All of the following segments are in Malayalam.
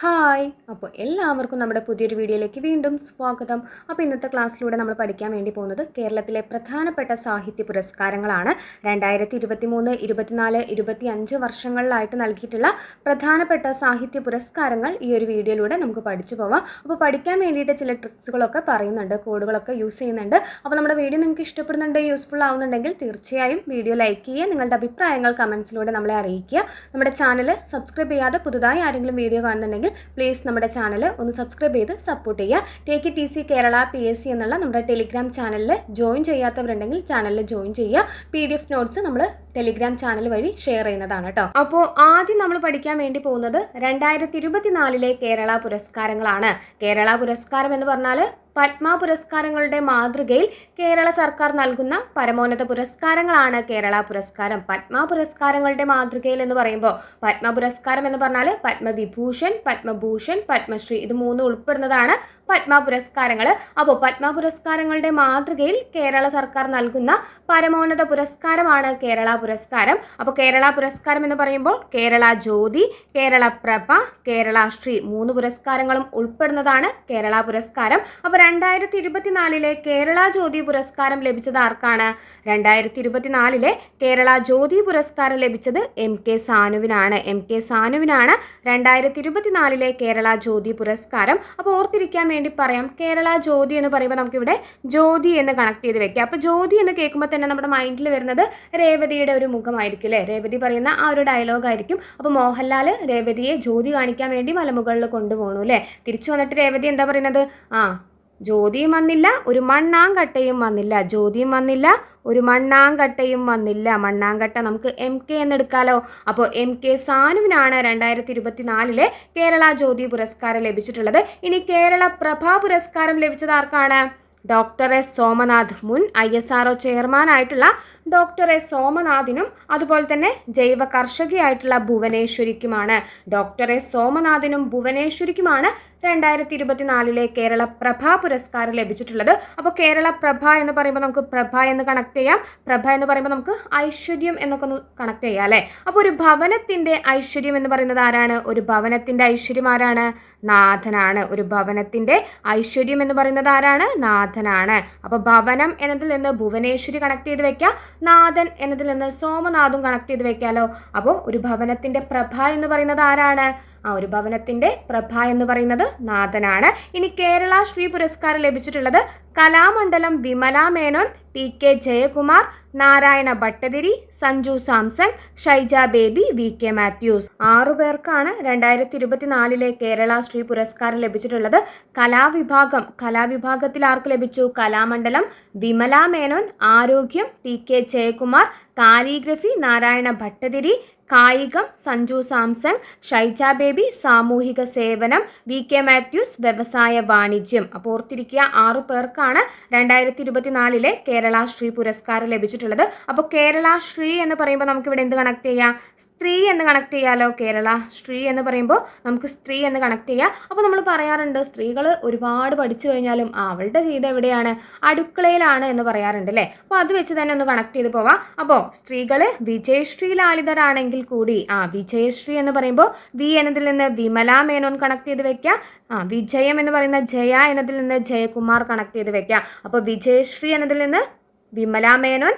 ഹായ്. അപ്പോൾ എല്ലാവർക്കും നമ്മുടെ പുതിയൊരു വീഡിയോയിലേക്ക് വീണ്ടും സ്വാഗതം. അപ്പോൾ ഇന്നത്തെ ക്ലാസ്സിലൂടെ നമ്മൾ പഠിക്കാൻ വേണ്ടി പോകുന്നത് കേരളത്തിലെ പ്രധാനപ്പെട്ട സാഹിത്യ പുരസ്കാരങ്ങളാണ്. രണ്ടായിരത്തി ഇരുപത്തി മൂന്ന് ഇരുപത്തിനാല് ഇരുപത്തി അഞ്ച് വർഷങ്ങളിലായിട്ട് നൽകിയിട്ടുള്ള പ്രധാനപ്പെട്ട സാഹിത്യ പുരസ്കാരങ്ങൾ ഈ ഒരു വീഡിയോയിലൂടെ നമുക്ക് പഠിച്ചു പോവാം. അപ്പോൾ പഠിക്കാൻ വേണ്ടിയിട്ട് ചില ട്രിക്സുകളൊക്കെ പറയുന്നുണ്ട് കോഡുകളൊക്കെ യൂസ് ചെയ്യുന്നുണ്ട്. അപ്പോൾ നമ്മുടെ വീഡിയോ നിങ്ങൾക്ക് ഇഷ്ടപ്പെടുന്നുണ്ട് യൂസ്ഫുൾ ആവുന്നുണ്ടെങ്കിൽ തീർച്ചയായും വീഡിയോ ലൈക്ക് ചെയ്യുക നിങ്ങളുടെ അഭിപ്രായങ്ങൾ കമൻസിലൂടെ നമ്മളെ അറിയിക്കുക. നമ്മുടെ ചാനൽ സബ്സ്ക്രൈബ് ചെയ്യാതെ പുതുതായി ആരെങ്കിലും വീഡിയോ കാണുന്നുണ്ടെങ്കിൽ പ്ലീസ് നമ്മുടെ ചാനൽ ഒന്ന് സബ്സ്ക്രൈബ് ചെയ്ത് സപ്പോർട്ട് ചെയ്യുക. Take T C Kerala P S C എന്നുള്ള നമ്മുടെ ടെലിഗ്രാം ചാനലിൽ ജോയിൻ ചെയ്യാത്തവരുണ്ടെങ്കിൽ ചാനലിൽ ജോയിൻ ചെയ്യുക. പി ഡി എഫ് നോട്ട്സ് നമ്മൾ ടെലിഗ്രാം ചാനൽ വഴി ഷെയർ ചെയ്യുന്നതാണ് കേട്ടോ അപ്പോൾ ആദ്യം നമ്മൾ പഠിക്കാൻ വേണ്ടി പോകുന്നത് രണ്ടായിരത്തി ഇരുപത്തിനാലിലെ കേരള പുരസ്കാരങ്ങളാണ്. കേരള പുരസ്കാരം എന്ന് പറഞ്ഞാൽ പത്മ പുരസ്കാരങ്ങളുടെ മാതൃകയിൽ കേരള സർക്കാർ നൽകുന്ന പരമോന്നത പുരസ്കാരങ്ങളാണ് കേരള പുരസ്കാരം. പത്മ പുരസ്കാരങ്ങളുടെ മാതൃകയിൽ എന്ന് പറയുമ്പോൾ പത്മ പുരസ്കാരം എന്ന് പറഞ്ഞാൽ പത്മവിഭൂഷൺ പത്മഭൂഷൺ പത്മശ്രീ ഇത് മൂന്ന് ഉൾപ്പെടുന്നതാണ് പത്മ പുരസ്കാരങ്ങൾ അപ്പോൾ പത്മ പുരസ്കാരങ്ങളുടെ മാതൃകയിൽ കേരള സർക്കാർ നൽകുന്ന പരമോന്നത പുരസ്കാരമാണ് കേരള പുരസ്കാരം. അപ്പോൾ കേരള പുരസ്കാരം എന്ന് പറയുമ്പോൾ കേരള ജ്യോതി കേരള പ്രഭ കേരള ശ്രീ മൂന്ന് പുരസ്കാരങ്ങളും ഉൾപ്പെടുന്നതാണ് കേരള പുരസ്കാരം. അപ്പോൾ രണ്ടായിരത്തി ഇരുപത്തിനാലിലെ കേരള ജ്യോതി പുരസ്കാരം ലഭിച്ചത് ആർക്കാണ്? രണ്ടായിരത്തി ഇരുപത്തിനാലിലെ കേരള ജ്യോതി പുരസ്കാരം ലഭിച്ചത് എം കെ സാനുവിനാണ്. എം കെ സാനുവിനാണ് രണ്ടായിരത്തി ഇരുപത്തിനാലിലെ കേരള ജ്യോതി പുരസ്കാരം. അപ്പോൾ ഓർത്തിരിക്കാൻ വേണ്ടി പറയാം. കേരള ജ്യോതി എന്ന് പറയുമ്പോൾ നമുക്കിവിടെ ജ്യോതി എന്ന് കണക്ട് ചെയ്ത് വെക്കാം. അപ്പോൾ ജ്യോതി എന്ന് കേൾക്കുമ്പോൾ തന്നെ നമ്മുടെ മൈൻഡിൽ വരുന്നത് രേവതിയുടെ ഒരു മുഖമായിരിക്കും അല്ലേ? രേവതി പറയുന്ന ആ ഒരു ഡയലോഗ് ആയിരിക്കും. അപ്പോൾ മോഹൻലാൽ രേവതിയെ ജ്യോതി കാണിക്കാൻ വേണ്ടി മലമുകളിൽ കൊണ്ടുപോകണു അല്ലേ? തിരിച്ചു വന്നിട്ട് രേവതി എന്താ പറയുന്നത്? ആ ജ്യോതിയും വന്നില്ല ഒരു മണ്ണാങ്കട്ടയും വന്നില്ല. ജ്യോതിയും വന്നില്ല ഒരു മണ്ണാങ്കട്ടയും വന്നില്ല. മണ്ണാങ്കട്ട നമുക്ക് എം കെ എന്നെടുക്കാലോ? അപ്പോൾ എം കെ സാനുവിനാണ് രണ്ടായിരത്തി ഇരുപത്തി നാലിലെ കേരള ജ്യോതി പുരസ്കാരം ലഭിച്ചിട്ടുള്ളത്. ഇനി കേരള പ്രഭാ പുരസ്കാരം ലഭിച്ചത് ആർക്കാണ്? ഡോക്ടർ എസ് സോമനാഥ് മുൻ ഐ എസ് ആർ ചെയർമാനായിട്ടുള്ള ഡോക്ടർ എസ് സോമനാഥിനും അതുപോലെ തന്നെ ജൈവ കർഷകയായിട്ടുള്ള ഭുവനേശ്വരിക്കുമാണ്. ഡോക്ടർ എസ് സോമനാഥിനും ഭുവനേശ്വരിക്കുമാണ് രണ്ടായിരത്തി ഇരുപത്തിനാലിലെ കേരള പ്രഭ പുരസ്കാരം ലഭിച്ചിട്ടുള്ളത്. അപ്പോൾ കേരള പ്രഭ എന്ന് പറയുമ്പോൾ നമുക്ക് പ്രഭ എന്ന് കണക്ട് ചെയ്യാം. പ്രഭ എന്ന് പറയുമ്പോൾ നമുക്ക് ഐശ്വര്യം എന്നൊക്കെ ഒന്ന് കണക്ട് ചെയ്യാം അല്ലേ? അപ്പോൾ ഒരു ഭവനത്തിന്റെ ഐശ്വര്യം എന്ന് പറയുന്നത് ആരാണ്? ഒരു ഭവനത്തിന്റെ ഐശ്വര്യം ആരാണ്? നാഥനാണ്. ഒരു ഭവനത്തിന്റെ ഐശ്വര്യം എന്ന് പറയുന്നത് ആരാണ്? നാഥനാണ്. അപ്പോൾ ഭവനം എന്നതിൽ നിന്ന് ഭുവനേശ്വരി കണക്ട് ചെയ്ത് വെക്കാം. നാഥൻ എന്നതിൽ നിന്ന് സോമനാഥും കണക്ട് ചെയ്ത് വെക്കാലോ. അപ്പോൾ ഒരു ഭവനത്തിന്റെ പ്രഭ എന്ന് പറയുന്നത് ആരാണ്? ആ ഒരു ഭവനത്തിന്റെ പ്രഭ എന്ന് പറയുന്നത് നാഥനാണ്. ഇനി കേരള ശ്രീ പുരസ്കാരം ലഭിച്ചിട്ടുള്ളത് Kalamandalam Vimala Menon T K Jayakumar Narayana Bhattathiri Sanju Samson Shaija Baby V K Mathews. ആറു പേർക്കാണ് രണ്ടായിരത്തി ഇരുപത്തിനാലിലെ കേരള ശ്രീ പുരസ്കാരം ലഭിച്ചിട്ടുള്ളത്. കലാവിഭാഗം കലാവിഭാഗത്തിൽ ആർക്ക് ലഭിച്ചു? കലാമണ്ഡലം വിമല മേനോൻ ആരോഗ്യം T K Jayakumar calligraphy Narayana Bhattathiri കായികം സഞ്ജു സാംസൺ ഷൈജ ബേബി സാമൂഹിക സേവനം വി കെ മാത്യൂസ് വ്യവസായ വാണിജ്യം. അപ്പോൾ ഓർത്തിരിക്കുക ആറു പേർക്കാണ് രണ്ടായിരത്തി ഇരുപത്തിനാലിലെ കേരള ശ്രീ പുരസ്കാരം ലഭിച്ചിട്ടുള്ളത്. അപ്പോൾ കേരള ശ്രീ എന്ന് പറയുമ്പോൾ നമുക്കിവിടെ എന്ത് കണക്ട് ചെയ്യാം? സ്ത്രീ എന്ന് കണക്ട് ചെയ്യാലോ? കേരള സ്ത്രീ എന്ന് പറയുമ്പോൾ നമുക്ക് സ്ത്രീ എന്ന് കണക്ട് ചെയ്യാം. അപ്പോൾ നമ്മൾ പറയാറുണ്ട് സ്ത്രീകൾ ഒരുപാട് പഠിച്ചു കഴിഞ്ഞാലും അവളുടെ ചെയ്ത് എവിടെയാണ്? അടുക്കളയിലാണ് എന്ന് പറയാറുണ്ട് അല്ലേ? അപ്പോൾ അത് വെച്ച് തന്നെ ഒന്ന് കണക്ട് ചെയ്ത് പോവാം. അപ്പോൾ സ്ത്രീകൾ വിജയശ്രീ ലാളിതരാണെങ്കിൽ കൂടി ആ വിജയശ്രീ എന്ന് പറയുമ്പോൾ വി എന്നതിൽ നിന്ന് വിമല മേനോൻ കണക്ട് ചെയ്ത് വെക്കാം ആ വിജയം എന്ന് പറയുന്ന ജയ എന്നതിൽ നിന്ന് ജയകുമാർ കണക്ട് ചെയ്ത് വെക്കാം അപ്പോൾ വിജയശ്രീ എന്നതിൽ നിന്ന് Vimala Menon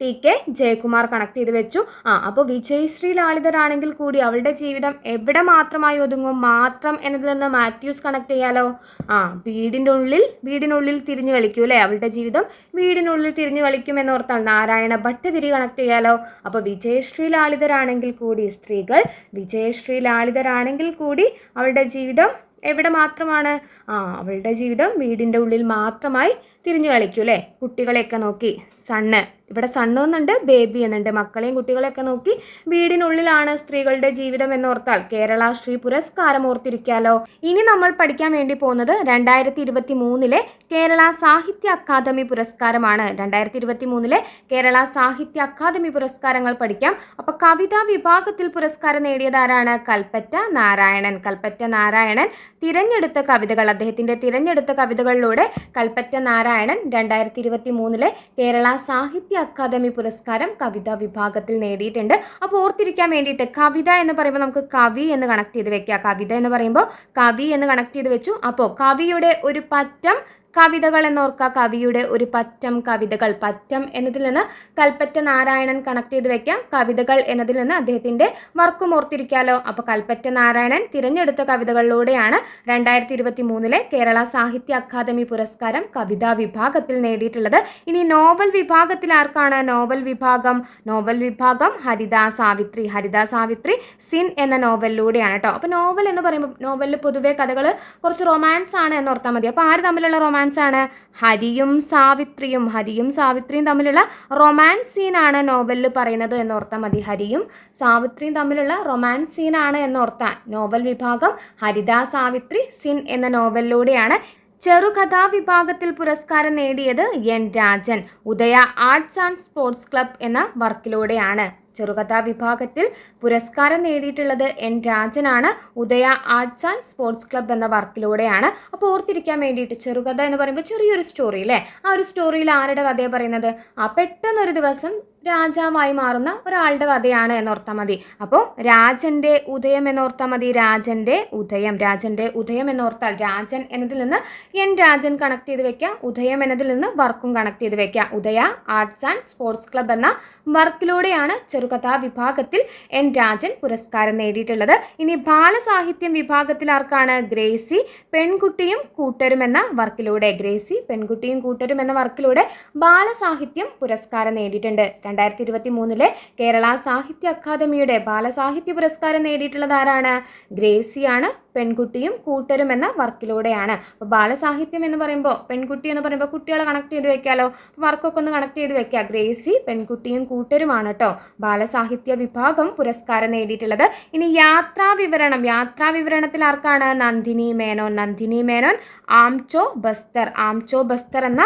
T K Jayakumar connect ചെയ്ത് വെച്ചു. ആ അപ്പോൾ വിജയശ്രീ ലാളിതരാണെങ്കിൽ കൂടി അവളുടെ ജീവിതം എവിടെ മാത്രമായി ഒതുങ്ങും മാത്രം എന്നതിൽ നിന്ന് മാത്യൂസ് കണക്ട് ചെയ്യാലോ? ആ വീടിന്റെ ഉള്ളിൽ വീടിനുള്ളിൽ തിരിഞ്ഞു കളിക്കൂ അല്ലേ? അവളുടെ ജീവിതം വീടിനുള്ളിൽ തിരിഞ്ഞു കളിക്കും എന്നോർത്താൽ നാരായണ ഭട്ട് തിരി കണക്ട് ചെയ്യാലോ അപ്പോൾ വിജയശ്രീ ലാളിതരാണെങ്കിൽ കൂടി സ്ത്രീകൾ വിജയശ്രീ ലാളിതരാണെങ്കിൽ കൂടി അവളുടെ ജീവിതം എവിടെ മാത്രമാണ്? ആ അവളുടെ ജീവിതം വീടിന്റെ ഉള്ളിൽ മാത്രമായി തിരിഞ്ഞു കളിക്കൂ അല്ലേ കുട്ടികളെയൊക്കെ നോക്കി സണ്ണ്. ഇവിടെ സണ്ണ് എന്നുണ്ട് ബേബി എന്നുണ്ട്. മക്കളെയും കുട്ടികളെയൊക്കെ നോക്കി വീടിനുള്ളിലാണ് സ്ത്രീകളുടെ ജീവിതം എന്നോർത്താൽ കേരള ശ്രീ പുരസ്കാരം ഓർത്തിരിക്കാലോ. ഇനി നമ്മൾ പഠിക്കാൻ വേണ്ടി പോകുന്നത് രണ്ടായിരത്തി ഇരുപത്തി മൂന്നിലെ കേരള സാഹിത്യ അക്കാദമി പുരസ്കാരമാണ്. രണ്ടായിരത്തി ഇരുപത്തി മൂന്നിലെ കേരള സാഹിത്യ അക്കാദമി പുരസ്കാരങ്ങൾ പഠിക്കാം. അപ്പോൾ കവിതാ വിഭാഗത്തിൽ പുരസ്കാരം നേടിയതാരാണ് കൽപ്പറ്റ നാരായണൻ. കൽപ്പറ്റ നാരായണൻ തിരഞ്ഞെടുത്ത കവിതകൾ അദ്ദേഹത്തിന്റെ തിരഞ്ഞെടുത്ത കവിതകളിലൂടെ കൽപ്പറ്റ നാരായണൻ നാരായണൻ രണ്ടായിരത്തി ഇരുപത്തി മൂന്നിലെ കേരള സാഹിത്യ അക്കാദമി പുരസ്കാരം കവിതാ വിഭാഗത്തിൽ നേടിയിട്ടുണ്ട്. അപ്പോൾ ഓർത്തിരിക്കാൻ വേണ്ടിയിട്ട് കവിത എന്ന് പറയുമ്പോൾ നമുക്ക് കവി എന്ന് കണക്ട് ചെയ്ത് വെക്കുക കവിത എന്ന് പറയുമ്പോൾ കവി എന്ന് കണക്ട് ചെയ്ത് വെച്ചു. അപ്പോൾ കവിയുടെ ഒരു പറ്റം കവിതകൾ എന്നോർക്ക. കവിയുടെ ഒരു പറ്റം കവിതകൾ. പറ്റം എന്നതിൽ നിന്ന് കൽപ്പറ്റ നാരായണൻ കണക്ട് ചെയ്ത് വെക്കാം. കവിതകൾ എന്നതിൽ നിന്ന് അദ്ദേഹത്തിന്റെ വർക്കും ഓർത്തിരിക്കാലോ. അപ്പോൾ കൽപ്പറ്റ നാരായണൻ തിരഞ്ഞെടുത്ത കവിതകളിലൂടെയാണ് രണ്ടായിരത്തി ഇരുപത്തി മൂന്നിലെ കേരള സാഹിത്യ അക്കാദമി പുരസ്കാരം കവിതാ വിഭാഗത്തിൽ നേടിയിട്ടുള്ളത്. ഇനി നോവൽ വിഭാഗത്തിൽ ആർക്കാണ്? നോവൽ വിഭാഗം. നോവൽ വിഭാഗം ഹരിതാ സാവിത്രി. ഹരിതാ സാവിത്രി സിൻ എന്ന നോവലിലൂടെയാണ് കേട്ടോ. അപ്പോൾ നോവൽ എന്ന് പറയുമ്പോൾ നോവലിൽ പൊതുവേ കഥകൾ കുറച്ച് റൊമാൻസ് ആണ് എന്ന് ഓർത്താൽ മതി. അപ്പോൾ ആര് തമ്മിലുള്ള റൊമാൻസ് ആണ് ഹരിയും സാവിത്രിയും ഹരിയും സാവിത്രിയും തമ്മിലുള്ള റൊമാൻസ് സീനാണ് നോവലിൽ പറയുന്നത് എന്ന് ഓർത്താൽ മതി ഹരിയും സാവിത്രിയും തമ്മിലുള്ള റൊമാൻസ് സീനാണ് എന്ന് ഓർത്താൻ നോവൽ വിഭാഗം ഹരിത സാവിത്രി സിൻ എന്ന നോവലിലൂടെയാണ് ചെറുകഥാ വിഭാഗത്തിൽ പുരസ്കാരം നേടിയത് N Rajan. Udaya arts and sports club എന്ന വർക്കിലൂടെയാണ്. ചെറുകഥാ വിഭാഗത്തിൽ പുരസ്കാരം നേടിയിട്ടുള്ളത് N രാജനാണ്. Udaya arts and sports club എന്ന വർക്കിലൂടെയാണ്. അപ്പോൾ ഓർത്തിരിക്കാൻ വേണ്ടിയിട്ട് ചെറുകഥ എന്ന് പറയുമ്പോൾ ചെറിയൊരു സ്റ്റോറി അല്ലേ ആ ഒരു സ്റ്റോറിയിൽ ആരുടെ കഥയാണ് പറയുന്നത്? ആ പെട്ടെന്നൊരു ദിവസം രാജാവായി മാറുന്ന ഒരാളുടെ കഥയാണ് എന്നോർത്താൽ മതി. അപ്പോൾ രാജന്റെ ഉദയം എന്നോർത്താൽ മതി. രാജന്റെ ഉദയം. രാജന്റെ ഉദയം എന്നോർത്താൽ രാജൻ എന്നതിൽ നിന്ന് എൻ രാജൻ കണക്ട് ചെയ്ത് വെക്കാം. ഉദയം എന്നതിൽ നിന്ന് വർക്കും കണക്ട് ചെയ്ത് വെക്കാം. Udaya arts and sports club എന്ന വർക്കിലൂടെയാണ് ചെറുകഥാ വിഭാഗത്തിൽ എൻ രാജൻ പുരസ്കാരം നേടിയിട്ടുള്ളത്. ഇനി ബാലസാഹിത്യം വിഭാഗത്തിൽ ആർക്കാണ്? ഗ്രേസി പെൺകുട്ടിയും കൂട്ടരും എന്ന വർക്കിലൂടെ. ഗ്രേസി പെൺകുട്ടിയും കൂട്ടരും എന്ന വർക്കിലൂടെ ബാലസാഹിത്യം പുരസ്കാരം നേടിയിട്ടുണ്ട്. രണ്ടായിരത്തി ഇരുപത്തി മൂന്നിലെ കേരള സാഹിത്യ അക്കാദമിയുടെ ബാലസാഹിത്യ പുരസ്കാരം നേടിയിട്ടുള്ളത് ആരാണ്? ഗ്രേസിയാണ് പെൺകുട്ടിയും കൂട്ടരും എന്ന വർക്കിലൂടെയാണ്. അപ്പോൾ ബാലസാഹിത്യം എന്ന് പറയുമ്പോൾ പെൺകുട്ടി എന്ന് പറയുമ്പോൾ കുട്ടികളെ കണക്ട് ചെയ്ത് വെക്കാലോ? വർക്കൊക്കെ ഒന്ന് കണക്ട് ചെയ്ത് വെക്കുക ഗ്രേസി പെൺകുട്ടിയും കൂട്ടരുമാണ് കേട്ടോ ബാലസാഹിത്യ വിഭാഗം പുരസ്കാരം നേടിയിട്ടുള്ളത്. ഇനി യാത്രാ വിവരണം. യാത്രാ വിവരണത്തിൽ ആർക്കാണ്? നന്ദിനി മേനോൻ. നന്ദിനി മേനോൻ ആംചോ ബസ്തർ. ആംചോ ബസ്തർ എന്ന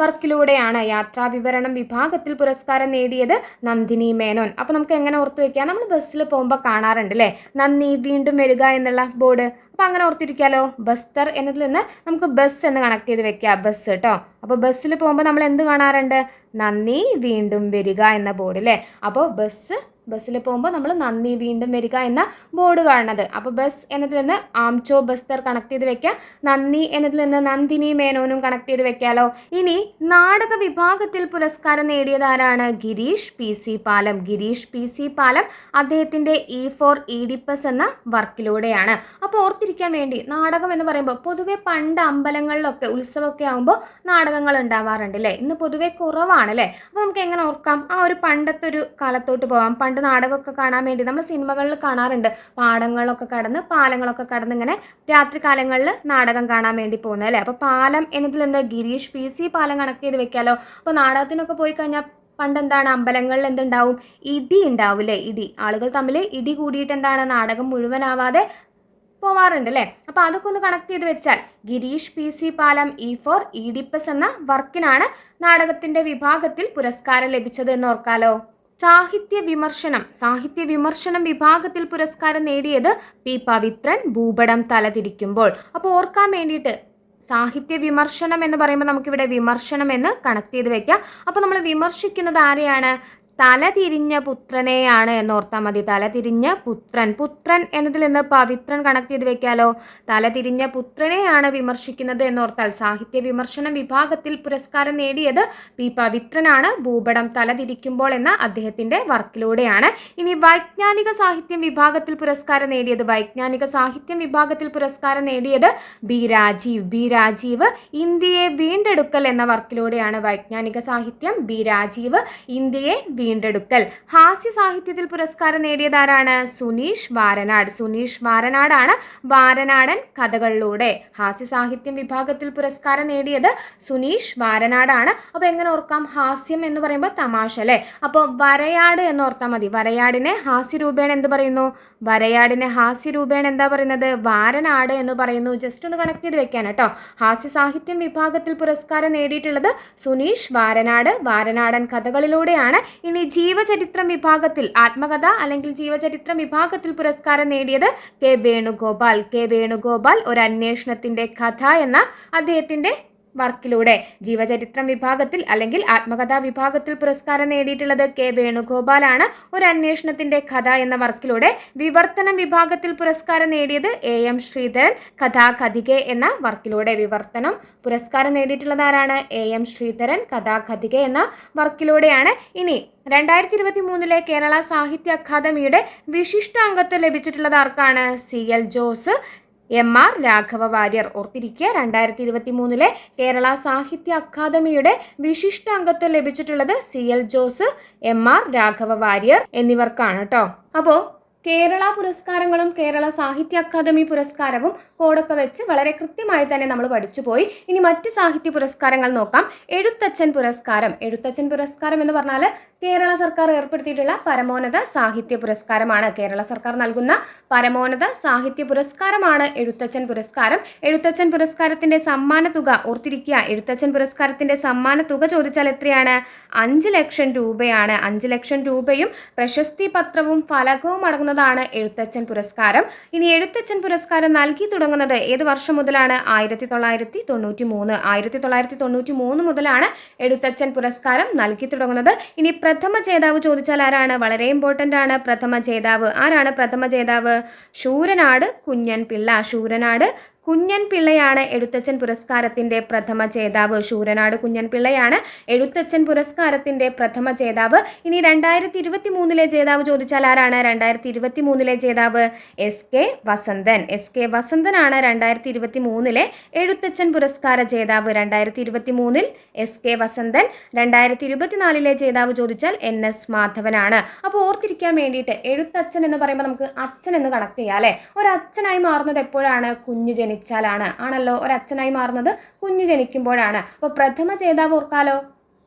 വർക്കിലൂടെയാണ് യാത്രാവിവരണം വിഭാഗത്തിൽ പുരസ്കാരം നേടിയത് നന്ദിനി മേനോൻ. അപ്പോൾ നമുക്ക് എങ്ങനെ ഓർത്തു വെക്കാം? നമ്മൾ ബസ്സിൽ പോകുമ്പോൾ കാണാറുണ്ട് അല്ലേ നന്ദി വീണ്ടും വരിക എന്നുള്ള ബോർഡ്. അപ്പോൾ അങ്ങനെ ഓർത്തിരിക്കാലോ? ബസ്തർ എന്നതിൽ നിന്ന് നമുക്ക് ബസ് എന്ന് കണക്ട് ചെയ്ത് വെക്കാം. ബസ് കേട്ടോ അപ്പോൾ ബസ്സിൽ പോകുമ്പോൾ നമ്മൾ എന്ത് കാണാറുണ്ട്? നന്ദി വീണ്ടും വരിക എന്ന ബോർഡ് അല്ലേ അപ്പോൾ ബസ് ബസ്സിൽ പോകുമ്പോൾ നമ്മൾ നന്ദി വീണ്ടും വരിക എന്ന ബോർഡ് കാണുന്നത്. അപ്പോൾ ബസ് എന്നതിൽ നിന്ന് ആംചോ ബസ്തർ കണക്ട് ചെയ്ത് വെക്കാം. നന്ദി എന്നതിൽ നിന്ന് നന്ദിനി മേനോനും കണക്ട് ചെയ്ത് വെക്കാലോ. ഇനി നാടക വിഭാഗത്തിൽ പുരസ്കാരം നേടിയതാരാണ്? ഗിരീഷ് പി സി പാലം. ഗിരീഷ് പി സി പാലം അദ്ദേഹത്തിന്റെ ഇ ഫോർ ഇഡിപ്പസ് എന്ന വർക്കിലൂടെയാണ്. അപ്പോൾ ഓർത്തിരിക്കാൻ വേണ്ടി നാടകം എന്ന് പറയുമ്പോൾ പൊതുവെ പണ്ട് അമ്പലങ്ങളിലൊക്കെ ഉത്സവമൊക്കെ ആകുമ്പോൾ നാടകങ്ങൾ ഉണ്ടാവാറുണ്ട് അല്ലേ ഇന്ന് പൊതുവെ കുറവാണ് അല്ലേ അപ്പോൾ നമുക്ക് എങ്ങനെ ഓർക്കാം? ആ ഒരു പണ്ടത്തെ ഒരു കാലത്തോട്ട് പോകാം പണ്ട് നാടകമൊക്കെ കാണാൻ വേണ്ടി നമ്മൾ സിനിമകളിൽ കാണാറുണ്ട്. പാടങ്ങളൊക്കെ കടന്ന് പാലങ്ങളൊക്കെ കടന്ന് ഇങ്ങനെ രാത്രി കാലങ്ങളിൽ നാടകം കാണാൻ വേണ്ടി പോകുന്നത് അല്ലേ? അപ്പോൾ പാലം എന്നതിൽ എന്താ Girish P C Palam connect ചെയ്ത് വെക്കാലോ? അപ്പോൾ നാടകത്തിനൊക്കെ പോയി കഴിഞ്ഞാൽ പണ്ട് എന്താണ് അമ്പലങ്ങളിൽ എന്തുണ്ടാവും? ഇടി ഉണ്ടാവില്ലേ ഇടി. ആളുകൾ തമ്മിൽ ഇടി കൂടിയിട്ട് എന്താണ് നാടകം മുഴുവനാവാതെ പോവാറുണ്ട് അല്ലേ? അപ്പോൾ അതൊക്കെ ഒന്ന് കണക്ട് ചെയ്ത് വെച്ചാൽ Girish P C Palam E for Oedipus എന്ന വർക്കിനാണ് നാടകത്തിന്റെ വിഭാഗത്തിൽ പുരസ്കാരം ലഭിച്ചത് എന്ന് ഓർക്കാലോ? സാഹിത്യ വിമർശനം സാഹിത്യ വിമർശനം വിഭാഗത്തിൽ പുരസ്കാരം നേടിയത് പി പവിത്രൻ ഭൂപടം തലതിരിക്കുമ്പോൾ. അപ്പോൾ ഓർക്കാൻ വേണ്ടിയിട്ട് സാഹിത്യ വിമർശനം എന്ന് പറയുമ്പോൾ നമുക്കിവിടെ വിമർശനം എന്ന് കണക്ട് ചെയ്ത് വെക്കാം. അപ്പോൾ നമ്മൾ വിമർശിക്കുന്നത് ആരെയാണ്? തലതിരിഞ്ഞ പുത്രനെയാണ് എന്നോർത്താൽ മതി. തലതിരിഞ്ഞ പുത്രൻ. പുത്രൻ എന്നതിൽ നിന്ന് പവിത്രൻ കണക്ട് ചെയ്ത് വെക്കാലോ? തലതിരിഞ്ഞ പുത്രനെയാണ് വിമർശിക്കുന്നത് എന്നോർത്താൽ സാഹിത്യ വിമർശനം വിഭാഗത്തിൽ പുരസ്കാരം നേടിയത് പി പവിത്രനാണ്. ഭൂപടം തലതിരിക്കുമ്പോൾ എന്ന അദ്ദേഹത്തിന്റെ വർക്കിലൂടെയാണ്. ഇനി വൈജ്ഞാനിക സാഹിത്യം വിഭാഗത്തിൽ പുരസ്കാരം നേടിയത്. വൈജ്ഞാനിക സാഹിത്യം വിഭാഗത്തിൽ പുരസ്കാരം നേടിയത് ബി രാജീവ്. ബി രാജീവ് ഇന്ത്യയെ വീണ്ടെടുക്കൽ എന്ന വർക്കിലൂടെയാണ് വൈജ്ഞാനിക സാഹിത്യം. ബി രാജീവ് ഇന്ത്യയെ വീണ്ടെടുക്കൽ. ഹാസ്യ സാഹിത്യത്തിൽ പുരസ്കാരം നേടിയതാരാണ്? സുനീഷ് വാരനാട്. സുനീഷ് വാരനാടാണ് വാരനാടൻ കഥകളിലൂടെ. ഹാസ്യ സാഹിത്യം വിഭാഗത്തിൽ പുരസ്കാരം നേടിയത് സുനീഷ് വാരനാടാണ്. അപ്പോൾ എങ്ങനെ ഓർക്കാം? ഹാസ്യം എന്ന് പറയുമ്പോൾ തമാശ അല്ലേ? അപ്പോൾ വരയാട് എന്ന് ഓർത്താൽ മതി. വരയാടിനെ ഹാസ്യരൂപേണ എന്ത് പറയുന്നു? വരയാടിനെ ഹാസ്യരൂപേണ എന്താ പറയുന്നത്? വാരനാട് എന്ന് പറയുന്നു. ജസ്റ്റ് ഒന്ന് കണക്ട് ചെയ്ത് വെക്കാൻ കേട്ടോ. ഹാസ്യ സാഹിത്യം വിഭാഗത്തിൽ പുരസ്കാരം നേടിയിട്ടുള്ളത് സുനീഷ് വാരനാട്. വാരനാടൻ കഥകളിലൂടെയാണ്. ഇനി ജീവചരിത്രം വിഭാഗത്തിൽ ആത്മകഥ അല്ലെങ്കിൽ ജീവചരിത്രം വിഭാഗത്തിൽ പുരസ്കാരം നേടിയത് കെ വേണുഗോപാൽ. കെ വേണുഗോപാൽ ഒരു അന്വേഷണത്തിന്റെ കഥ എന്ന അദ്ദേഹത്തിന്റെ വർക്കിലൂടെ. ജീവചരിത്രം വിഭാഗത്തിൽ അല്ലെങ്കിൽ ആത്മകഥാ വിഭാഗത്തിൽ പുരസ്കാരം നേടിയിട്ടുള്ളത് കെ വേണുഗോപാലാണ്. ഒരു അന്വേഷണത്തിന്റെ കഥ എന്ന വർക്കിലൂടെ വിവർത്തനം വിഭാഗത്തിൽ പുരസ്കാരം നേടിയത് എ എം ശ്രീധരൻ. കഥാകഥികെ എന്ന വർക്കിലൂടെ വിവർത്തനം. പുരസ്കാരം നേടിയിട്ടുള്ളത് ആരാണ്? എ എം ശ്രീധരൻ കഥാകഥിക എന്ന വർക്കിലൂടെയാണ്. ഇനി രണ്ടായിരത്തി ഇരുപത്തി മൂന്നിലെ കേരള സാഹിത്യ അക്കാദമിയുടെ വിശിഷ്ട അംഗത്വം ലഭിച്ചിട്ടുള്ളത് ആർക്കാണ്? C L Jose. M R Raghava Warrier ഓർത്തിരിക്കുക രണ്ടായിരത്തി ഇരുപത്തി മൂന്നിലെ കേരള സാഹിത്യ അക്കാദമിയുടെ വിശിഷ്ട അംഗത്വം ലഭിച്ചിട്ടുള്ളത് C L Jose M R Raghava Warrier എന്നിവർക്കാണ് കേട്ടോ അപ്പോൾ കേരള പുരസ്കാരങ്ങളും കേരള സാഹിത്യ അക്കാദമി പുരസ്കാരവും കോഡൊക്കെ വെച്ച് വളരെ കൃത്യമായി തന്നെ നമ്മൾ പഠിച്ചു പോയി. ഇനി മറ്റ് സാഹിത്യ പുരസ്കാരങ്ങൾ നോക്കാം. എഴുത്തച്ഛൻ പുരസ്കാരം. എഴുത്തച്ഛൻ പുരസ്കാരം എന്ന് പറഞ്ഞാൽ കേരള സർക്കാർ ഏർപ്പെടുത്തിയിട്ടുള്ള പരമോന്നത സാഹിത്യ പുരസ്കാരമാണ്. കേരള സർക്കാർ നൽകുന്ന പരമോന്നത സാഹിത്യ പുരസ്കാരമാണ് എഴുത്തച്ഛൻ പുരസ്കാരം. എഴുത്തച്ഛൻ പുരസ്കാരത്തിന്റെ സമ്മാന തുക ഓർത്തിരിക്കുക. എഴുത്തച്ഛൻ പുരസ്കാരത്തിന്റെ സമ്മാന തുക ചോദിച്ചാൽ എത്രയാണ്? അഞ്ച് ലക്ഷം രൂപയാണ്. അഞ്ച് ലക്ഷം രൂപയും പ്രശസ്തി പത്രവും ഫലകവും അടങ്ങുന്നതാണ് എഴുത്തച്ഛൻ പുരസ്കാരം. ഇനി എഴുത്തച്ഛൻ പുരസ്കാരം നൽകി തുടങ്ങുന്നത്. ഏത് വർഷം മുതലാണ്? ആയിരത്തി തൊള്ളായിരത്തി തൊണ്ണൂറ്റി മൂന്ന് ആയിരത്തി തൊള്ളായിരത്തി തൊണ്ണൂറ്റി മൂന്ന് മുതലാണ് എഴുത്തച്ഛൻ പുരസ്കാരം നൽകി തുടങ്ങുന്നത്. ഇനി പ്രഥമ ജേതാവ് ചോദിച്ചാൽ ആരാണ്? വളരെ ഇമ്പോർട്ടന്റ് ആണ്. പ്രഥമ ജേതാവ്. ആരാണ് പ്രഥമ ജേതാവ്? ശൂരനാട് കുഞ്ഞൻ പിള്ള ശൂരനാട് കുഞ്ഞൻ പിള്ളയാണ് എഴുത്തച്ഛൻ പുരസ്കാരത്തിന്റെ പ്രഥമ ജേതാവ് ശൂരനാട് കുഞ്ഞൻ പിള്ളയാണ് എഴുത്തച്ഛൻ പുരസ്കാരത്തിന്റെ പ്രഥമ ജേതാവ് ഇനി രണ്ടായിരത്തി ഇരുപത്തി മൂന്നിലെ ജേതാവ് ചോദിച്ചാൽ ആരാണ്? രണ്ടായിരത്തി ഇരുപത്തി മൂന്നിലെ ജേതാവ് S K Vasanthan. S K വസന്തനാണ് രണ്ടായിരത്തി ഇരുപത്തി മൂന്നിലെ എഴുത്തച്ഛൻ പുരസ്കാര ജേതാവ് രണ്ടായിരത്തി ഇരുപത്തി മൂന്നിൽ എസ് കെ വസന്തൻ രണ്ടായിരത്തി ഇരുപത്തിനാലിലെ ജേതാവ് ചോദിച്ചാൽ എൻ എസ് മാധവനാണ്. അപ്പോൾ ഓർത്തിരിക്കാൻ വേണ്ടിയിട്ട് എഴുത്തച്ഛൻ എന്ന് പറയുമ്പോൾ നമുക്ക് അച്ഛൻ എന്ന് കണക്ട് ചെയ്യാം അല്ലേ? ഒരു അച്ഛനായി മാറുന്നത് എപ്പോഴാണ്? കുഞ്ഞു ജനിച്ചാലാണ് ആണല്ലോ ഒരച്ഛനായി മാറുന്നത്. കുഞ്ഞു ജനിക്കുമ്പോഴാണ്. അപ്പോൾ പ്രഥമ ചേതാവ് ഓർക്കാലോ?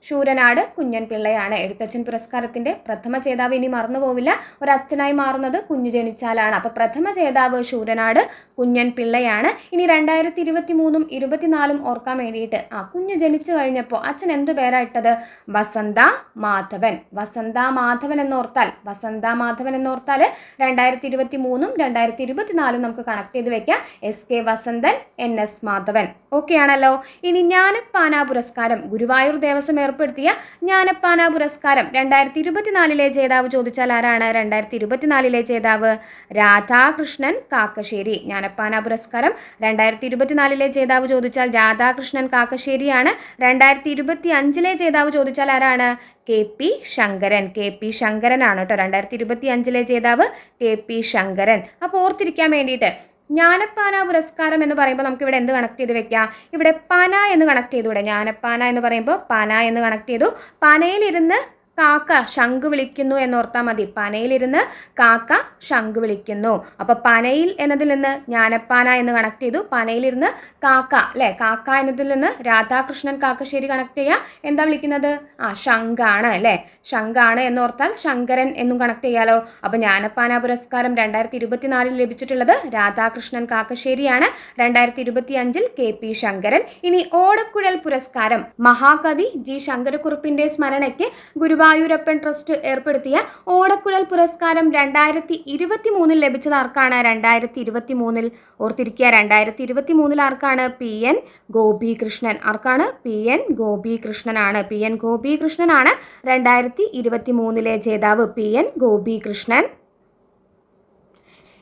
ശൂരനാട് കുഞ്ഞൻ പിള്ളയാണ്. എഴുത്തച്ഛൻ പുരസ്കാരത്തിന്റെ പ്രഥമ ജേതാവ് ഇനി മറന്നു പോവില്ല. ഒരു അച്ഛനായി മാറുന്നത് കുഞ്ഞു ജനിച്ചാലാണ്. അപ്പോൾ പ്രഥമ ജേതാവ് ശൂരനാട് കുഞ്ഞൻ പിള്ളയാണ്. ഇനി രണ്ടായിരത്തി ഇരുപത്തി മൂന്നും ഇരുപത്തിനാലും ഓർക്കാൻ വേണ്ടിയിട്ട് ആ കുഞ്ഞു ജനിച്ചു കഴിഞ്ഞപ്പോൾ അച്ഛൻ എന്തു പേരാ ഇട്ടത്? വസന്ത മാധവൻ. വസന്ത മാധവൻ എന്നോർത്താൽ വസന്ത മാധവൻ എന്നോർത്താൽ രണ്ടായിരത്തി ഇരുപത്തി മൂന്നും രണ്ടായിരത്തി ഇരുപത്തിനാലും നമുക്ക് കണക്ട് ചെയ്ത് വെക്കാം. S K Vasanthan N S Madhavan. Okay ആണല്ലോ? ഇനി ജ്ഞാനപ്പാന പുരസ്കാരം. ഗുരുവായൂർ ദേവസ്വം ഏർപ്പെടുത്തിയ ജ്ഞാനപ്പാന പുരസ്കാരം. രണ്ടായിരത്തി ഇരുപത്തിനാലിലെ ജേതാവ് ചോദിച്ചാൽ ആരാണ്? രണ്ടായിരത്തി ഇരുപത്തിനാലിലെ ജേതാവ് രാധാകൃഷ്ണൻ കാക്കശ്ശേരി. ജ്ഞാനപ്പാന പുരസ്കാരം രണ്ടായിരത്തി ഇരുപത്തിനാലിലെ ജേതാവ് ചോദിച്ചാൽ രാധാകൃഷ്ണൻ കാക്കശ്ശേരിയാണ്. രണ്ടായിരത്തി ഇരുപത്തി അഞ്ചിലെ ജേതാവ് ചോദിച്ചാൽ ആരാണ്? K P Sankaran. K P ശങ്കരനാണ് കേട്ടോ. രണ്ടായിരത്തി ഇരുപത്തി അഞ്ചിലെ ജേതാവ് കെ പി ശങ്കരൻ. അപ്പോൾ ഓർത്തിരിക്കാൻ വേണ്ടിയിട്ട് ജ്ഞാനപ്പാന പുരസ്കാരം എന്ന് പറയുമ്പോൾ നമുക്ക് ഇവിടെ എന്ത് കണക്ട് ചെയ്ത് വെക്കാം? ഇവിടെ പന എന്ന് കണക്ട് ചെയ്തുകൂടെ? ജ്ഞാനപ്പാന എന്ന് പറയുമ്പോൾ പന എന്ന് കണക്ട് ചെയ്തു. പനയിലിരുന്ന് കാക്ക ശംഖ് വിളിക്കുന്നു എന്നോർത്താൽ മതി. പനയിലിരുന്ന് കാക്ക ശംഖ് വിളിക്കുന്നു. അപ്പൊ പനയിൽ എന്നതിൽ നിന്ന് ജ്ഞാനപ്പാന എന്ന് കണക്ട് ചെയ്തു. പനയിലിരുന്ന് കാക്ക അല്ലെ? കാക്ക എന്നതിൽ നിന്ന് രാധാകൃഷ്ണൻ കാക്കശ്ശേരി കണക്ട് ചെയ്യുക എന്താ വിളിക്കുന്നത്? ആ ശംഖാണ് അല്ലെ? ശംഖാണ് എന്നോർത്താൽ ശങ്കരൻ എന്നും കണക്ട് ചെയ്യാലോ. അപ്പൊ ജ്ഞാനപ്പാന പുരസ്കാരം രണ്ടായിരത്തി ഇരുപത്തിനാലിൽ ലഭിച്ചിട്ടുള്ളത് രാധാകൃഷ്ണൻ കാക്കശ്ശേരിയാണ്. രണ്ടായിരത്തി ഇരുപത്തി അഞ്ചിൽ കെ പി ശങ്കരൻ. ഇനി ഓടക്കുഴൽ പുരസ്കാരം. മഹാകവി ജി ശങ്കരക്കുറുപ്പിന്റെ സ്മരണയ്ക്ക് ഗുരുവായൂരപ്പൻ ട്രസ്റ്റ് ഏർപ്പെടുത്തിയ ഓടക്കുഴൽ പുരസ്കാരം രണ്ടായിരത്തി ഇരുപത്തി മൂന്നിൽ ലഭിച്ചത് ആർക്കാണ്? രണ്ടായിരത്തി ഇരുപത്തി മൂന്നിൽ ഓർത്തിരിക്കുക രണ്ടായിരത്തി ഇരുപത്തി മൂന്നിൽ ആർക്കാണ്? P N Gopikrishnan. ആർക്കാണ്? പി എൻ ഗോപികൃഷ്ണനാണ്. പി എൻ ഗോപികൃഷ്ണനാണ്. രണ്ടായിരത്തി ഇരുപത്തി മൂന്നിലെ ജേതാവ് പി എൻ ഗോപികൃഷ്ണൻ.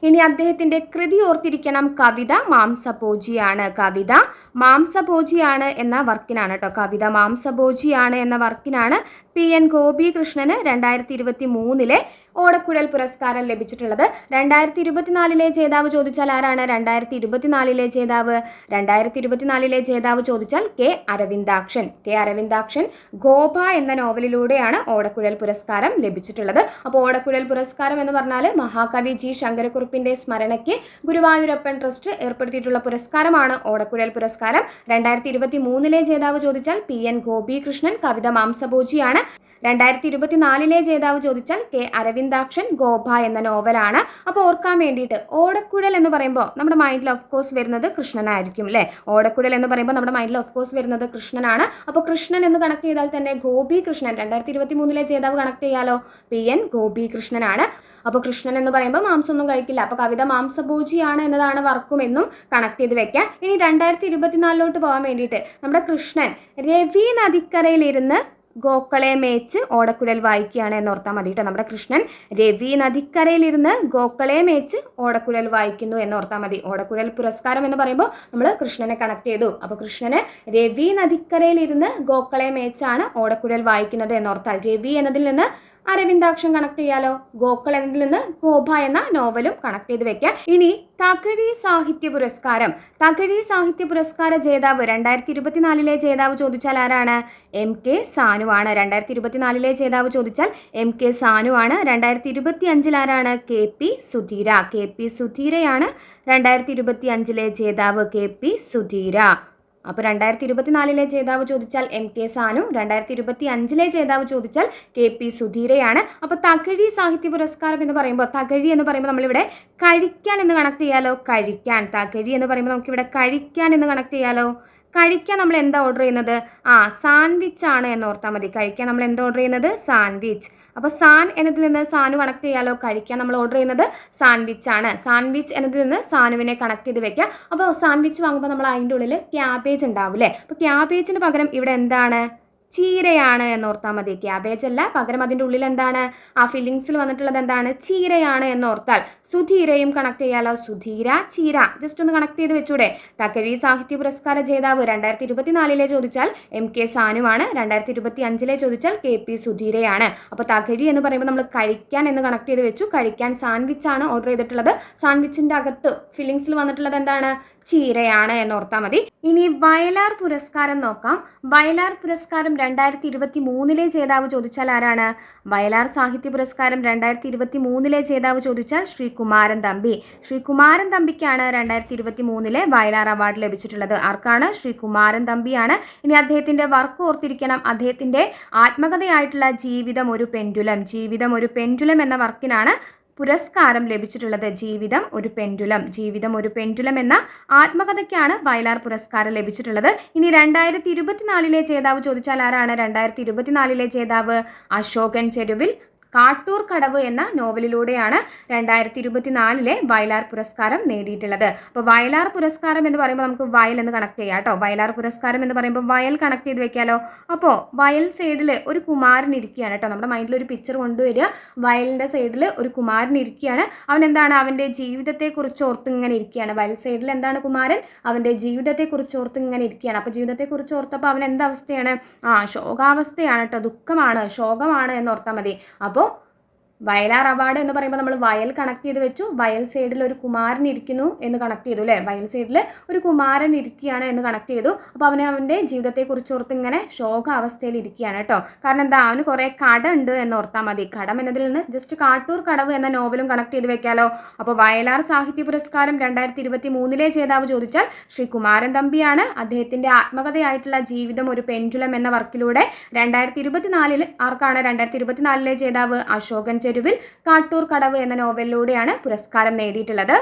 ഇനി അദ്ദേഹത്തിന്റെ കൃതി ഓർത്തിരിക്കണം. കവിത മാംസഭോജിയാണ്. കവിത മാംസഭോജിയാണ് എന്ന വർക്കിനാണ് കേട്ടോ കവിത മാംസഭോജിയാണ് എന്ന വർക്കിനാണ് പി എൻ ഗോപികൃഷ്ണന് രണ്ടായിരത്തി ഇരുപത്തി മൂന്നിലെ ഓടക്കുഴൽ പുരസ്കാരം ലഭിച്ചിട്ടുള്ളത്. രണ്ടായിരത്തി ഇരുപത്തിനാലിലെ ജേതാവ് ചോദിച്ചാൽ ആരാണ്? രണ്ടായിരത്തി ഇരുപത്തിനാലിലെ ജേതാവ്. രണ്ടായിരത്തി ഇരുപത്തിനാലിലെ ജേതാവ് ചോദിച്ചാൽ കെ അരവിന്ദാക്ഷൻ. കെ അരവിന്ദാക്ഷൻ ഗോപ എന്ന നോവലിലൂടെയാണ് ഓടക്കുഴൽ പുരസ്കാരം ലഭിച്ചിട്ടുള്ളത്. അപ്പോൾ ഓടക്കുഴൽ പുരസ്കാരം എന്ന് പറഞ്ഞാൽ മഹാകവി ജി ശങ്കരക്കുറുപ്പിന്റെ സ്മരണയ്ക്ക് ഗുരുവായൂരപ്പൻ ട്രസ്റ്റ് ഏർപ്പെടുത്തിയിട്ടുള്ള പുരസ്കാരമാണ് ഓടക്കുഴൽ പുരസ്കാരം. രണ്ടായിരത്തി ഇരുപത്തി മൂന്നിലെ ജേതാവ് ചോദിച്ചാൽ പി എൻ ഗോപികൃഷ്ണൻ കവിത മാംസഭോജിയാണ്. രണ്ടായിരത്തി ഇരുപത്തിനാലിലെ ജേതാവ് ചോദിച്ചാൽ കെ അരവിന്ദാക്ഷൻ ഗോപ എന്ന നോവലാണ്. അപ്പോൾ ഓർക്കാൻ വേണ്ടിയിട്ട് ഓടക്കുഴൽ എന്ന് പറയുമ്പോൾ നമ്മുടെ മൈൻഡിൽ ഓഫ് കോഴ്സ് വരുന്നത് കൃഷ്ണനായിരിക്കും അല്ലേ ഓടക്കുഴൽ എന്ന് പറയുമ്പോൾ നമ്മുടെ മൈൻഡിൽ ഓഫ് കോഴ്സ് വരുന്നത് കൃഷ്ണനാണ്. അപ്പോൾ കൃഷ്ണൻ എന്ന് കണക്ട് ചെയ്താൽ തന്നെ ഗോപി കൃഷ്ണൻ രണ്ടായിരത്തി ഇരുപത്തി മൂന്നിലെ ജേതാവ് കണക്ട് ചെയ്യാലോ? പി എൻ ഗോപി കൃഷ്ണനാണ്. അപ്പോൾ കൃഷ്ണൻ എന്ന് പറയുമ്പോൾ മാംസമൊന്നും കഴിക്കില്ല. അപ്പോൾ കവിത മാംസഭോജിയാണ് എന്നതാണ് വർക്കും എന്നും കണക്ട് ചെയ്ത് വെക്കാം ഇനി രണ്ടായിരത്തി ഇരുപത്തിനാലിലോട്ട് പോകാൻ വേണ്ടിയിട്ട് നമ്മുടെ കൃഷ്ണൻ രവി നദിക്കരയിലിരുന്ന് ഗോക്കളെ മേച്ച് ഓടക്കുഴൽ വായിക്കുകയാണ് എന്ന് ഓർത്താൽ മതി കേട്ടോ നമ്മുടെ കൃഷ്ണൻ. രവി നദിക്കരയിലിരുന്ന് ഗോക്കളെ മേച്ച് ഓടക്കുഴൽ വായിക്കുന്നു എന്ന് ഓർത്താൽ മതി. ഓടക്കുഴൽ പുരസ്കാരം എന്ന് പറയുമ്പോൾ നമ്മൾ കൃഷ്ണനെ കണക്ട് ചെയ്തു. അപ്പോൾ കൃഷ്ണന് രവി നദിക്കരയിലിരുന്ന് ഗോക്കളെ മേച്ചാണ് ഓടക്കുഴൽ വായിക്കുന്നത് എന്നോർത്താൽ രവി എന്നതിൽ നിന്ന് അരവിന്ദാക്ഷം കണക്ട് ചെയ്യാലോ? ഗോക്കൾ എന്നതിൽ നിന്ന് ഗോഭ എന്ന നോവലും കണക്ട് ചെയ്ത് വെക്കാം. ഇനി തകഴി സാഹിത്യ പുരസ്കാരം. തകഴി സാഹിത്യ പുരസ്കാര ജേതാവ് രണ്ടായിരത്തി ഇരുപത്തിനാലിലെ ജേതാവ് ചോദിച്ചാൽ ആരാണ്? എം കെ സാനു ആണ്. രണ്ടായിരത്തി ഇരുപത്തിനാലിലെ ജേതാവ് ചോദിച്ചാൽ എം കെ സാനു ആണ്. രണ്ടായിരത്തി ഇരുപത്തി അഞ്ചിൽ ആരാണ്? K P Sudheera. K P സുധീരയാണ് രണ്ടായിരത്തി ഇരുപത്തി അഞ്ചിലെ ജേതാവ് കെ പി സുധീര. അപ്പോൾ രണ്ടായിരത്തി ഇരുപത്തിനാലിലെ ജേതാവ് ചോദിച്ചാൽ എം കെ സാനു രണ്ടായിരത്തി ഇരുപത്തി അഞ്ചിലെ ജേതാവ് ചോദിച്ചാൽ കെ പി സുധീരയാണ്. അപ്പോൾ തകഴി സാഹിത്യ പുരസ്കാരം എന്ന് പറയുമ്പോൾ തകഴി എന്ന് പറയുമ്പോൾ നമ്മളിവിടെ കഴിക്കാൻ എന്ന് കണക്ട് ചെയ്യാലോ? കഴിക്കാൻ. തകഴി എന്ന് പറയുമ്പോൾ നമുക്കിവിടെ കഴിക്കാൻ എന്ന് കണക്ട് ചെയ്യാലോ? കഴിക്കാൻ നമ്മൾ എന്താ ഓർഡർ ചെയ്യുന്നത്? ആ സാൻഡ്വിച്ച് ആണ് എന്ന് ഓർത്താൽ മതി. കഴിക്കാൻ നമ്മൾ എന്താ ഓർഡർ ചെയ്യുന്നത്? സാൻഡ്വിച്ച് അപ്പോൾ സാൻ എന്നതിൽ നിന്ന് സാനു കണക്ട് ചെയ്യാലോ? കഴിക്കാൻ നമ്മൾ ഓർഡർ ചെയ്യുന്നത് സാൻഡ്വിച്ച് ആണ്. സാൻഡ്വിച്ച് എന്നതിൽ നിന്ന് സാനുവിനെ കണക്ട് ചെയ്ത് വെക്കാം. അപ്പോൾ സാൻഡ്വിച്ച് വാങ്ങുമ്പോൾ നമ്മൾ അതിന്റെ ഉള്ളിൽ ക്യാബേജ് ഉണ്ടാവില്ലേ അപ്പോൾ ക്യാബേജിന് പകരം ഇവിടെ എന്താണ്? ചീരയാണ് എന്നോർത്താൽ മതി. ക്യാബേജ് അല്ല പകരം അതിന്റെ ഉള്ളിൽ എന്താണ്? ആ ഫില്ലിങ്സിൽ വന്നിട്ടുള്ളത് എന്താണ്? ചീരയാണ് എന്നോർത്താൽ. സുധീരയും കണക്ട് ചെയ്യാലോ? സുധീര ചീര. ജസ്റ്റ് ഒന്ന് കണക്ട് ചെയ്ത് വെച്ചൂടെ. തകഴി സാഹിത്യ പുരസ്കാര ജേതാവ് രണ്ടായിരത്തി ഇരുപത്തിനാലിലെ ചോദിച്ചാൽ എം കെ സാനുവാണ്. രണ്ടായിരത്തി ഇരുപത്തി അഞ്ചിലെ ചോദിച്ചാൽ കെ പി സുധീരയാണ്. അപ്പോൾ തകഴി എന്ന് പറയുമ്പോൾ നമ്മൾ കഴിക്കാൻ എന്ന് കണക്ട് ചെയ്ത് വെച്ചു. കഴിക്കാൻ സാൻഡ്വിച്ച് ആണ് ഓർഡർ ചെയ്തിട്ടുള്ളത്. സാൻഡ്വിച്ചിന്റെ അകത്ത് ഫില്ലിങ്സിൽ വന്നിട്ടുള്ളത് എന്താണ്? ചീരയാണ് എന്നോർത്താൽ മതി. ഇനി വയലാർ പുരസ്കാരം നോക്കാം. വയലാർ പുരസ്കാരം രണ്ടായിരത്തി ഇരുപത്തി മൂന്നിലെ ജേതാവ് ചോദിച്ചാൽ ആരാണ്? വയലാർ സാഹിത്യ പുരസ്കാരം രണ്ടായിരത്തി ഇരുപത്തി മൂന്നിലെ ജേതാവ് ചോദിച്ചാൽ ശ്രീ കുമാരൻ തമ്പി. ശ്രീ കുമാരൻ തമ്പിക്കാണ് രണ്ടായിരത്തി ഇരുപത്തി മൂന്നിലെ വയലാർ അവാർഡ് ലഭിച്ചിട്ടുള്ളത്. ആർക്കാണ്? ശ്രീ കുമാരൻ തമ്പിയാണ്. ഇനി അദ്ദേഹത്തിന്റെ വർക്ക് ഓർത്തിരിക്കണം. അദ്ദേഹത്തിന്റെ ആത്മകഥയായിട്ടുള്ള ജീവിതം ഒരു പെൻഡുലം. ജീവിതം ഒരു പെൻഡുലം എന്ന വർക്കിനാണ് പുരസ്കാരം ലഭിച്ചിട്ടുള്ളത് ജീവിതം ഒരു പെൻഡുലം ജീവിതം ഒരു പെൻഡുലം എന്ന ആത്മകഥയ്ക്കാണ് വയലാർ പുരസ്കാരം ലഭിച്ചിട്ടുള്ളത്. ഇനി രണ്ടായിരത്തി ഇരുപത്തിനാലിലെ ജേതാവ് ചോദിച്ചാൽ ആരാണ്? രണ്ടായിരത്തി ഇരുപത്തിനാലിലെ ജേതാവ് അശോകൻ ചെരുവിൽ കാട്ടൂർ കടവ് എന്ന നോവലിലൂടെയാണ് രണ്ടായിരത്തി ഇരുപത്തിനാലിലെ വയലാർ പുരസ്കാരം നേടിയിട്ടുള്ളത്. അപ്പോൾ വയലാർ പുരസ്കാരം എന്ന് പറയുമ്പോൾ നമുക്ക് വയൽ എന്ന് കണക്ട് ചെയ്യാം കേട്ടോ. വയലാർ പുരസ്കാരം എന്ന് പറയുമ്പോൾ വയൽ കണക്ട് ചെയ്ത് വെക്കാലോ? അപ്പോൾ വയൽ സൈഡിൽ ഒരു കുമാരൻ ഇരിക്കുകയാണ് കേട്ടോ. നമ്മുടെ മൈൻഡിൽ ഒരു പിക്ചർ കൊണ്ടുവരിക. വയലിന്റെ സൈഡിൽ ഒരു കുമാരൻ ഇരിക്കുകയാണ്. അവൻ എന്താണ്? അവന്റെ ജീവിതത്തെക്കുറിച്ച് ഓർത്ത് ഇങ്ങനെ ഇരിക്കുകയാണ്. വയൽ സൈഡിൽ എന്താണ് കുമാരൻ? അവന്റെ ജീവിതത്തെക്കുറിച്ച് ഓർത്ത് ഇങ്ങനെ ഇരിക്കുകയാണ്. അപ്പോൾ ജീവിതത്തെക്കുറിച്ച് ഓർത്തപ്പോൾ അവൻ എന്തവസ്ഥയാണ് ആ ശോകാവസ്ഥയാണ് കേട്ടോ. ദുഃഖമാണ് ശോകമാണ് എന്ന് ഓർത്താൽ മതി. അപ്പോൾ വയലാർ അവാർഡ് എന്ന് പറയുമ്പോൾ നമ്മൾ വയൽ കണക്ട് ചെയ്ത് വെച്ചു. വയൽ സൈഡിൽ ഒരു കുമാരൻ ഇരിക്കുന്നു എന്ന് കണക്ട് ചെയ്തു അല്ലേ? വയൽ സൈഡിൽ ഒരു കുമാരൻ ഇരിക്കുകയാണ് എന്ന് കണക്ട് ചെയ്തു. അപ്പോൾ അവനെ അവന്റെ ജീവിതത്തെക്കുറിച്ച് ഓർത്ത് ഇങ്ങനെ ശോക അവസ്ഥയിൽ ഇരിക്കുകയാണ് കേട്ടോ. കാരണം എന്താ? അവന് കുറേ കട ഉണ്ട് എന്ന് ഓർത്താൽ മതി. കടം എന്നതിൽ നിന്ന് ജസ്റ്റ് കാട്ടൂർ കടവ് എന്ന നോവലും കണക്ട് ചെയ്ത് വെക്കാലോ. അപ്പോൾ വയലാർ സാഹിത്യ പുരസ്കാരം രണ്ടായിരത്തി ഇരുപത്തി മൂന്നിലെ ജേതാവ് ചോദിച്ചാൽ ശ്രീ കുമാരൻ തമ്പിയാണ് അദ്ദേഹത്തിന്റെ ആത്മകഥയായിട്ടുള്ള ജീവിതം ഒരു പെൻഡുലം എന്ന വർക്കിലൂടെ രണ്ടായിരത്തി ഇരുപത്തിനാലിൽ ആർക്കാണ് രണ്ടായിരത്തി ഇരുപത്തിനാലിലെ ജേതാവ് അശോകൻ ചെരുവിൽ കാട്ടൂർ കടവ് എന്ന നോവലിലൂടെയാണ് പുരസ്കാരം നേടിയിട്ടുള്ളത്.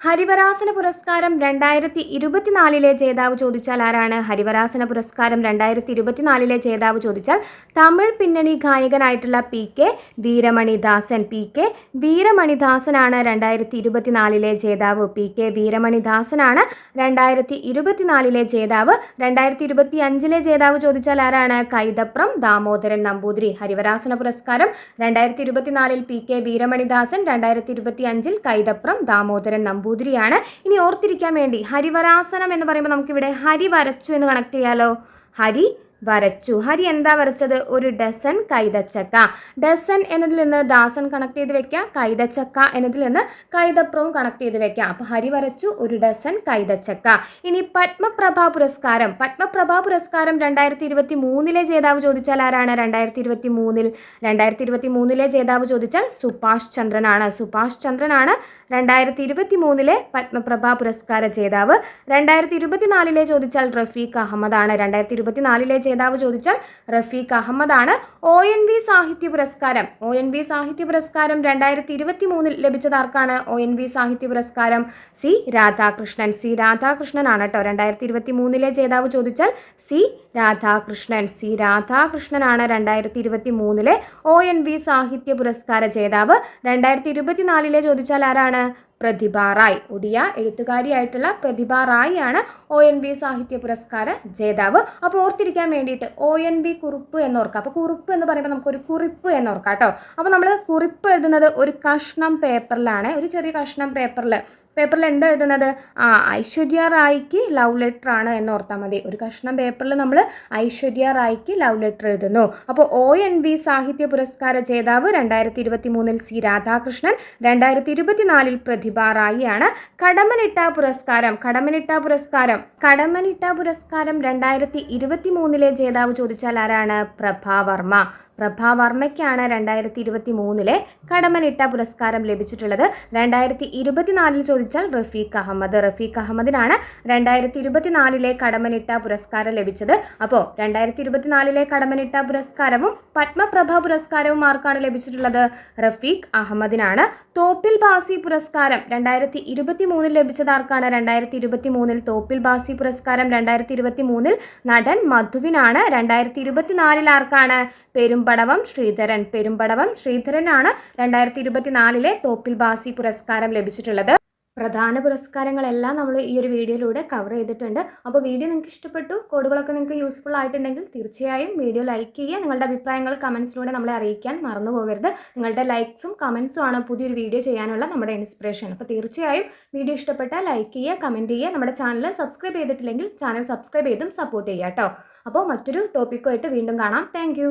ഹരിവരാസന പുരസ്കാരം രണ്ടായിരത്തി ഇരുപത്തിനാലിലെ ജേതാവ് ചോദിച്ചാൽ ആരാണ്? ഹരിവരാസന പുരസ്കാരം രണ്ടായിരത്തി ഇരുപത്തിനാലിലെ ജേതാവ് ചോദിച്ചാൽ തമിഴ് പിന്നണി ഗായകനായിട്ടുള്ള P K Veeramanidasan. P K വീരമണിദാസനാണ് രണ്ടായിരത്തി ഇരുപത്തിനാലിലെ ജേതാവ്. പി കെ വീരമണിദാസനാണ് രണ്ടായിരത്തി ഇരുപത്തിനാലിലെ ജേതാവ്. രണ്ടായിരത്തി ഇരുപത്തി അഞ്ചിലെ ജേതാവ് ചോദിച്ചാൽ ആരാണ്? കൈതപ്രം ദാമോദരൻ നമ്പൂതിരി. ഹരിവരാസന പുരസ്കാരം രണ്ടായിരത്തി ഇരുപത്തിനാലിൽ പി കെ വീരമണിദാസൻ രണ്ടായിരത്തി ഇരുപത്തി അഞ്ചിൽ കൈതപ്രം ദാമോദരൻ നമ്പൂതിരിയാണ് ഇനി ഓർത്തിരിക്കാൻ വേണ്ടി ഹരിവരാസനം എന്ന് പറയുമ്പോൾ നമുക്കിവിടെ ഹരി വരച്ചു എന്ന് കണക്ട് ചെയ്യാലോ. ഹരി വരച്ചു. ഹരി എന്താ വരച്ചത്? ഒരു ഡസൻ കൈതച്ചക്ക. ഡസൻ എന്നതിൽ നിന്ന് ദാസൻ കണക്ട് ചെയ്ത് വെക്കാം. കൈതച്ചക്ക എന്നതിൽ നിന്ന് കൈതപ്രവും കണക്ട് ചെയ്ത് വെക്കാം. അപ്പോൾ ഹരി വരച്ചു ഒരു ഡസൻ കൈതച്ചക്ക. ഇനി പത്മപ്രഭ പുരസ്കാരം. പത്മപ്രഭ പുരസ്കാരം രണ്ടായിരത്തി ഇരുപത്തി മൂന്നിലെ ജേതാവ് ചോദിച്ചാൽ ആരാണ്? രണ്ടായിരത്തി ഇരുപത്തി മൂന്നിൽ രണ്ടായിരത്തി ഇരുപത്തി മൂന്നിലെ ജേതാവ് ചോദിച്ചാൽ സുഭാഷ് ചന്ദ്രനാണ്. സുഭാഷ് ചന്ദ്രനാണ് രണ്ടായിരത്തി ഇരുപത്തി മൂന്നിലെ പത്മപ്രഭ പുരസ്കാര ജേതാവ് രണ്ടായിരത്തി ഇരുപത്തിനാലിലെ ചോദിച്ചാൽ റഫീഖ് അഹമ്മദാണ് രണ്ടായിരത്തി ഇരുപത്തിനാലിലെ ജേതാവ് ചോദിച്ചാൽ റഫീഖ് അഹമ്മദാണ്. ഒ എൻ വി സാഹിത്യ പുരസ്കാരം. ഒ എൻ വി സാഹിത്യ പുരസ്കാരം രണ്ടായിരത്തി ഇരുപത്തി മൂന്നിൽ ലഭിച്ചത് ആർക്കാണ്? ഒ എൻ വി സാഹിത്യ പുരസ്കാരം സി രാധാകൃഷ്ണൻ. സി രാധാകൃഷ്ണനാണ് കേട്ടോ. രണ്ടായിരത്തി ഇരുപത്തി മൂന്നിലെ ജേതാവ് ചോദിച്ചാൽ സി രാധാകൃഷ്ണൻ. സി രാധാകൃഷ്ണനാണ് രണ്ടായിരത്തി ഇരുപത്തി മൂന്നിലെ ഒ എൻ വി സാഹിത്യ പുരസ്കാര ജേതാവ്. രണ്ടായിരത്തി ഇരുപത്തിനാലിലെ ചോദിച്ചാൽ ആരാണ്? പ്രതിഭ റായ് ഒഡിയ എഴുത്തുകാരിയായിട്ടുള്ള പ്രതിഭ റായ് ആണ് ഒ എൻ ബി സാഹിത്യ പുരസ്കാര ജേതാവ്. അപ്പോൾ ഓർത്തിരിക്കാൻ വേണ്ടിയിട്ട് ഒ എൻ ബി കുറിപ്പ് എന്നോർക്കാം. അപ്പോൾ കുറിപ്പ് എന്ന് പറയുമ്പോൾ നമുക്കൊരു കുറിപ്പ് എന്നോർക്കാം കേട്ടോ. അപ്പോൾ നമ്മൾ കുറിപ്പ് എഴുതുന്നത് ഒരു കഷ്ണം പേപ്പറിലാണ് ഒരു ചെറിയ കഷ്ണം പേപ്പറിൽ പേപ്പറിൽ എന്താ എഴുതുന്നത്? ആ ഐശ്വര്യ റായിക്ക് ലവ് ലെറ്റർ ആണ് എന്ന് ഓർത്താൽ മതി. ഒരു കഷ്ണം പേപ്പറിൽ നമ്മൾ ഐശ്വര്യ റായിക്ക് ലവ് ലെറ്റർ എഴുതുന്നു. അപ്പോൾ ഒ എൻ വി സാഹിത്യ പുരസ്കാര ജേതാവ് രണ്ടായിരത്തി ഇരുപത്തി മൂന്നിൽ സി രാധാകൃഷ്ണൻ രണ്ടായിരത്തി ഇരുപത്തിനാലിൽ പ്രതിഭ റായിയാണ് കടമനിട്ട പുരസ്കാരം കടമനിട്ട പുരസ്കാരം കടമനിട്ട പുരസ്കാരം രണ്ടായിരത്തി ഇരുപത്തി മൂന്നിലെ ജേതാവ് ചോദിച്ചാൽ ആരാണ്? പ്രഭാവർമ്മ പ്രഭാവർമ്മയ്ക്കാണ് രണ്ടായിരത്തി ഇരുപത്തി മൂന്നിലെ കടമനിട്ട പുരസ്കാരം ലഭിച്ചിട്ടുള്ളത്. രണ്ടായിരത്തി ഇരുപത്തിനാലിൽ ചോദിച്ചാൽ റഫീഖ് അഹമ്മദ്. റഫീഖ് അഹമ്മദിനാണ് രണ്ടായിരത്തി ഇരുപത്തിനാലിലെ കടമനിട്ട പുരസ്കാരം ലഭിച്ചത്. അപ്പോൾ രണ്ടായിരത്തി ഇരുപത്തിനാലിലെ കടമനിട്ട പുരസ്കാരവും പത്മപ്രഭ പുരസ്കാരവും ആർക്കാണ് ലഭിച്ചിട്ടുള്ളത്? റഫീഖ് അഹമ്മദിനാണ്. തോപ്പിൽ ബാസി പുരസ്കാരം രണ്ടായിരത്തി ഇരുപത്തി മൂന്നിൽ ലഭിച്ചത് ആർക്കാണ്? രണ്ടായിരത്തി ഇരുപത്തി മൂന്നിൽ തോപ്പിൽ ബാസി പുരസ്കാരം രണ്ടായിരത്തി ഇരുപത്തി മൂന്നിൽ നടൻ മധുവിനാണ്. രണ്ടായിരത്തി ഇരുപത്തിനാലിൽ ആർക്കാണ് പെരുമ്പടവം ശ്രീധരൻ. പെരുമ്പടവം ശ്രീധരനാണ് രണ്ടായിരത്തി ഇരുപത്തിനാലിലെ തോപ്പിൽ ബാസി പുരസ്കാരം ലഭിച്ചിട്ടുള്ളത്. പ്രധാന പുരസ്കാരങ്ങളെല്ലാം നമ്മൾ ഈ ഒരു വീഡിയോയിലൂടെ കവർ ചെയ്തിട്ടുണ്ട്. അപ്പോൾ വീഡിയോ നിങ്ങൾക്ക് ഇഷ്ടപ്പെട്ടു കോഡുകളൊക്കെ നിങ്ങൾക്ക് യൂസ്ഫുൾ ആയിട്ടുണ്ടെങ്കിൽ തീർച്ചയായും വീഡിയോ ലൈക്ക് ചെയ്യുക. നിങ്ങളുടെ അഭിപ്രായങ്ങൾ കമൻസിലൂടെ നമ്മളെ അറിയിക്കാൻ മറന്നു പോകരുത്. നിങ്ങളുടെ ലൈക്സും കമൻസും ആണ് പുതിയൊരു വീഡിയോ ചെയ്യാനുള്ള നമ്മുടെ ഇൻസ്പിറേഷൻ അപ്പോൾ തീർച്ചയായും വീഡിയോ ഇഷ്ടപ്പെട്ടാൽ ലൈക്ക് ചെയ്യുക കമന്റ് ചെയ്യുക. നമ്മുടെ ചാനൽ സബ്സ്ക്രൈബ് ചെയ്തിട്ടില്ലെങ്കിൽ ചാനൽ സബ്സ്ക്രൈബ് ചെയ്തും സപ്പോർട്ട് ചെയ്യുക കേട്ടോ. അപ്പോൾ മറ്റൊരു ടോപ്പിക്കുമായിട്ട് വീണ്ടും കാണാം. താങ്ക്